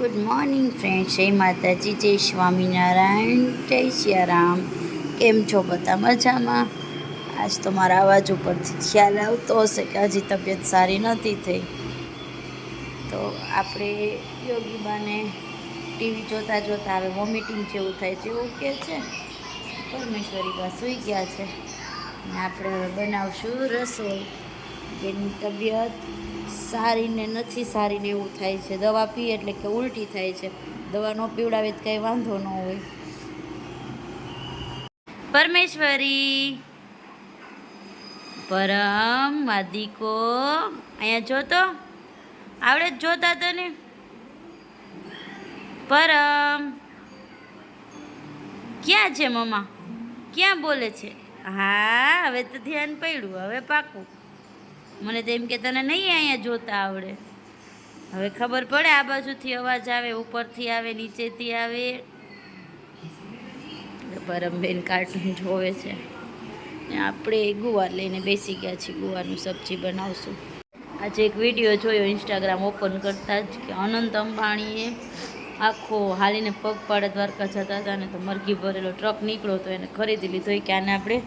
Good morning friend જય માતાજી, જય સ્વામિનારાયણ, જય સિયારામ. કેમ છો બધા મજામાં? આજ તો મારા અવાજ ઉપરથી ખ્યાલ આવતો હશે કે હજી તબિયત સારી નથી થઈ. તો આપણે યોગીબાને ટીવી જોતાં જોતાં હવે વોમિટિંગ જેવું થાય છે એવું કહે છે. પરમેશ્વરી બા સૂઈ ગયા છે. અને આપણે હવે બનાવશું રસોઈ. એની તબિયત સારી ને નથી સારી ને એવું થાય છે. દવા પીએ એટલે કે ઉલટી થાય છે. દવા ન પીવડાવે તો કંઈ વાંધો ન હોય. પરમેશ્વરી, પરમ માદિકો અહીંયા જોતો? આવડે જ જોતા તને પરમ. ક્યાં છે મમ્મા? ક્યાં બોલે છે? હા, હવે તો ધ્યાન પડ્યું, હવે પાકું. મને તો એમ કે તને નહીં અહીંયા જોતા આવડે. હવે ખબર પડે આ બાજુથી અવાજ આવે, ઉપરથી આવે, નીચેથી આવે. પરમબેન કાર્ટૂન જોવે છે. આપણે ગુવાર લઈને બેસી ગયા છીએ, ગુવારનું સબ્જી બનાવશું. આજે એક વીડિયો જોયો ઇન્સ્ટાગ્રામ ઓપન કરતા જ કે અનંત અંબાણીએ આખો હાલીને પગપાળે દ્વારકા જતા હતા ને તો મરઘી ભરેલો ટ્રક નીકળ્યો તો એને ખરીદી લીધો. કે આને આપણે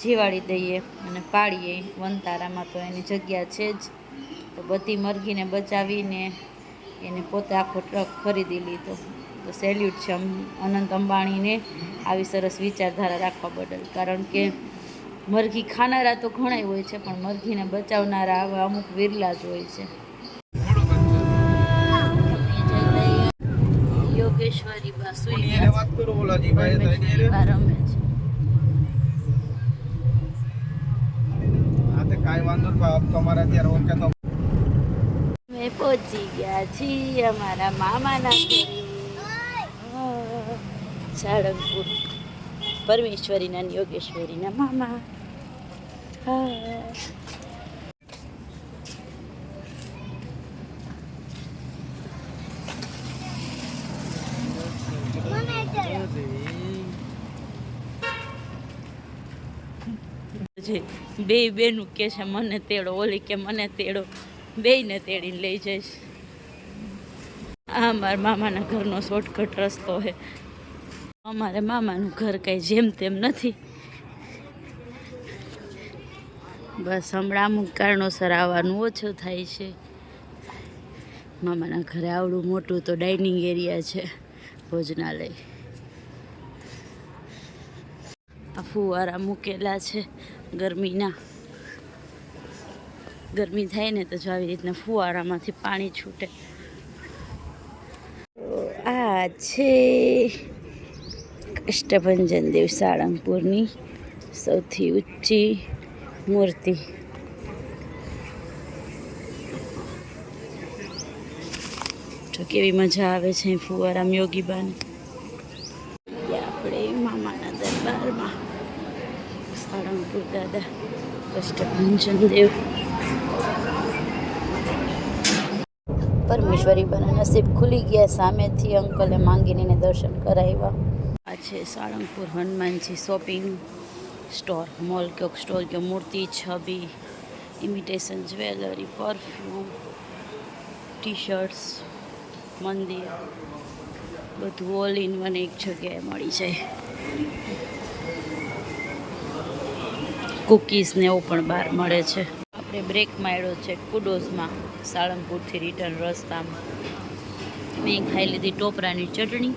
જીવાડી દઈએ અને પાડીએ વનતારામાં તો એની જગ્યા છે જ. તો બધી મરઘીને બચાવીને એને પોતે આખો ટ્રક ખરીદી લીધો. તો સેલ્યુટ છે અનંત અંબાણીને આવી સરસ વિચારધારા રાખવા બદલ. કારણ કે મરઘી ખાનારા તો ઘણાય હોય છે પણ મરઘીને બચાવનારા આવા અમુક વિરલા જ હોય છે. યોગેશ્વરી બા સુઈ કોની ગયા હારે વાત કરો ઓલાજી ભાઈ તો એની હારે? બા રમે છે. કાંઈ વાંધો તમારે અત્યારે ઓકે તો અમે પહોંચી ગયા છીએ અમારા મામાના સાળંગપુર પરમેશ્વરીના યોગેશ્વરીના મામા. હા. છે બે બેનું કે છે, મને તેડો, ઓલી કે, મને તેડો. બેયને તેડીને લઈ જઈશ. આ મારા મામાના ઘરનો શોર્ટકટ રસ્તો છે. અમારે મામાનું ઘર કાંઈ જેમ તેમ નથી. બસ હમણાં અમુક કારણોસર આવવાનું ઓછું થાય છે. મામાના ઘરે આવડું મોટું તો ડાઇનિંગ એરિયા છે, ભોજનાલય. આ ફુવારા મૂકેલા છે ગરમીના. ગરમી થાય ને તો જો આવી રીતના ફુવારામાંથી પાણી છૂટે. આ છે કષ્ટભંજન દેવ સાળંગપુરની સૌથી ઊંચી મૂર્તિ. તો કેવી મજા આવે છે ફુવારામ યોગીબાની આપણે મામાના દરબારમાં સાળંગપુર દાદા કષ્ટભંજન દેવ પરમેશ્વરી બના નસીબ ખુલી ગયા સામેથી અંકલે માંગીને દર્શન કરાવ્યા આ છે Salangpur Hanumanji shopping store mall કે સ્ટોર કયો મૂર્તિ છબી imitation jewellery perfume T shirts મંદિર બધું ઓલ ઇન વન એક જગ્યાએ મળી જાય કૂકીઝ ને એવું પણ બહાર મળે છે. આપણે બ્રેક માર્યો છે કુડોઝમાં, સાળંગપુરથી રિટર્ન રસ્તામાં. મેં ખાઈ લીધી ટોપરાની ચટણી.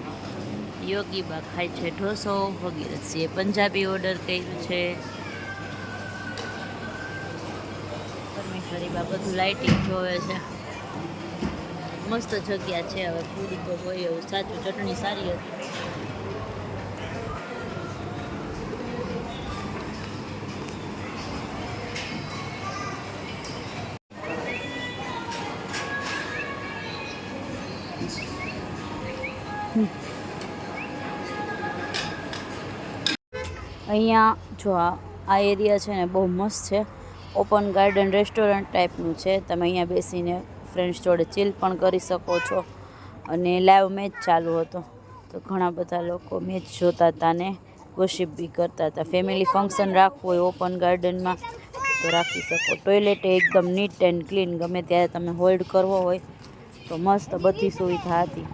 યોગી બા ખાય છે ઢોસો, વગેરે. ભગીરથસિંહે પંજાબી ઓર્ડર કર્યું છે. પરમેશ્વરી બા બધું લાઇટિંગ જોવે છે. મસ્ત જગ્યા છે હવે. પૂરી તો હોય એવું. સાચું ચટણી સારી હતી. અહીંયા જો આ એરિયા છે ને બહુ મસ્ત છે. ઓપન ગાર્ડન રેસ્ટોરન્ટ ટાઈપનું છે. તમે અહીંયા બેસીને ફ્રેન્ડ્સ જોડે ચીલ પણ કરી શકો છો. અને લાઈવ મેચ ચાલુ હતો. તો ઘણા બધા લોકો મેચ જોતા હતા ને ગોશિપ બી કરતા હતા. ફેમિલી ફંક્શન રાખવું હોય ઓપન ગાર્ડનમાં તો રાખી શકો. ટોયલેટ એકદમ નીટ એન્ડ ક્લીન ગમે ત્યારે તમે હોલ્ડ કરવો હોય, તો મસ્ત બધી સુવિધા હતી.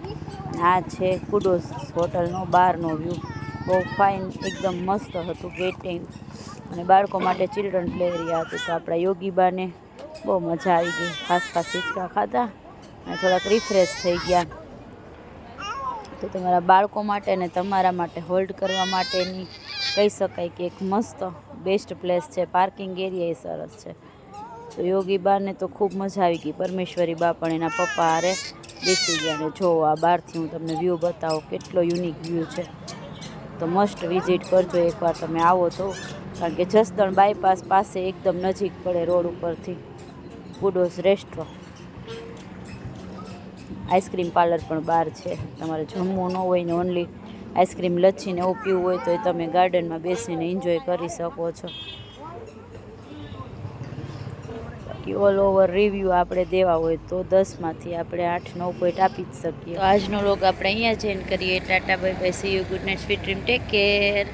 આ છે. કુડોસ હોટલનો બહારનો વ્યૂ બહુ ફાઇન એકદમ મસ્ત હતું ગેટિંગ અને બાળકો માટે ચિલ્ડ્રન પ્લે એરિયા હતું. તો આપણા યોગીબાને બહુ મજા આવી ગઈ. ખાસ ખાસ હિંચકા ખાધા અને થોડાક રિફ્રેશ થઈ ગયા. તો તમારા બાળકો માટે અને તમારા માટે હોલ્ડ કરવા માટેની કહી શકાય કે એક મસ્ત બેસ્ટ પ્લેસ છે. પાર્કિંગ એરિયા એ સરસ છે. તો યોગી બાને તો ખૂબ મજા આવી ગઈ. પરમેશ્વરી બા પણ એના પપ્પા હારે બેસી ગયા અને જો આ બહારથી હું તમને વ્યૂ બતાવું, કેટલો યુનિક વ્યૂ છે. તો મસ્ટ વિઝિટ કરજો એકવાર તમે આવો તો. કારણ કે જસદણ બાયપાસ પાસે એકદમ નજીક પડે રોડ ઉપરથી. ગુડોસ રેસ્ટોરન્ટ આઈસ્ક્રીમ પાર્લર પણ બહાર છે. તમારે જમવું ન હોય ને ઓનલી આઈસ્ક્રીમ લચ્છીને એવું પીવું હોય તો એ તમે ગાર્ડનમાં બેસીને એન્જોય કરી શકો છો. બાકી ઓલ ઓવર રિવ્યૂ આપણે દેવા હોય તો દસમાંથી આપણે આઠ, નવ પોઈન્ટ આપી જ શકીએ. આજનો લોગ આપણે અહીંયા જ એન્ડ કરીએ. Tata bye bye see you good night sweet dream take care